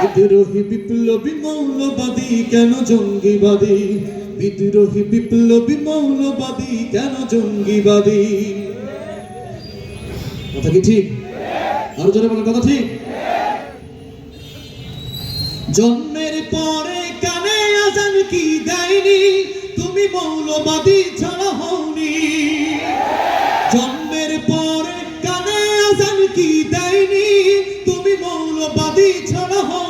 বিদ্রোহী বিপ্লবী মৌলবাদী কেন জঙ্গিবাদী? বিদ্রোহী বিপ্লবী মৌলবাদী কেন জঙ্গিবাদী? কথা কি ঠিক? আরও জোরে কথা ঠিক? জন্মের পরে কানে আজান কি দেয়নি? তুমি মৌলবাদী ছাড়া হওনি। জন্মের পরে কানে আজান কি দেয়নি? তুমি মৌলবাদী ছাড়া যবে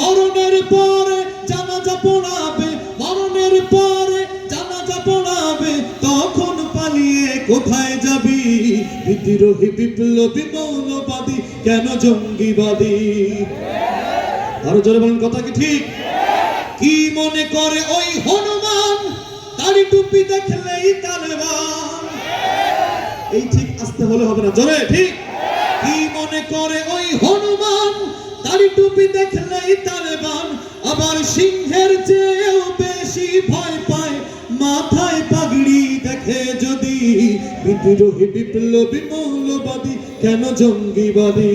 মরণের পরে জানাজা পড়াবে মরণের পরে জানাজা পড়াবে তখন পালিয়ে কোথায় যাবি? বিদ্রোহী, বিপ্লবী, মৌলবাদী, কেন জঙ্গিবাদী? আরও জোরে বলেন, কথা কি ঠিক? কি মনে করে ওই হনুমান? দাড়ি টুপি দেখলেই তালেবান। এই ঠিক আসতে হলে হবে না। জোরে, ঠিক? কি মনে করে ওই হনুমান? টুপি দেখলেই তালেবান আবার সিংহের চেয়েও বেশি ভয় পায়। মাথায় পাগড়ি দেখে যদি বিদ্রোহী বিপ্লবী, মৌলবাদী, কেন জঙ্গিবাদী?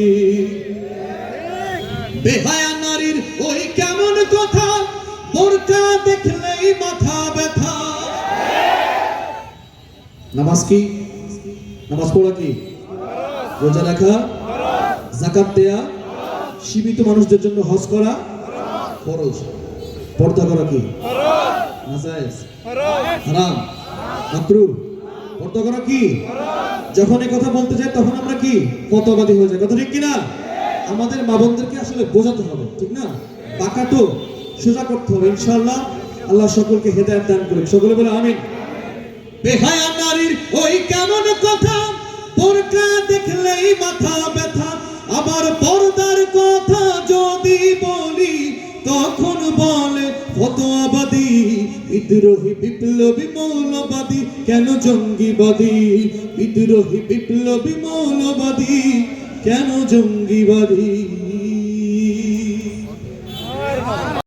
বেহায়া নারীর ওই কেমন কথা, বোরকা দেখলেই মাথা ব্যথা। নামাজ কি? নামাজ পড়া কি? রোজা রাখা? জাকাত দেয়া? সীমিত মানুষদের জন্য হজ করা ফরজ। পর্দা করা কি? পর্দা করা কি? যখন এই কথা বলতে যাই, তখন আমরা কি? ফতবাদী হয়ে যাই। কথা ঠিক কিনা? আমাদের মা বোনদেরকে আসলে বোঝাতে হবে, ঠিক না? তো, সোজা করতে হবে, ইনশাআল্লাহ। আল্লাহ সকলকে হেদায়েত দান করুন সকলে বলে আমিন। বেহায়া নারীর ওই কেমন কথা? বোরকা দেখলেই মাথা বলে ফতোয়াবাদী বিদ্রোহী বিপ্লবী মৌলবাদী কেন জঙ্গিবাদী? বিদ্রোহী বিপ্লবী মৌলবাদী কেন জঙ্গিবাদী?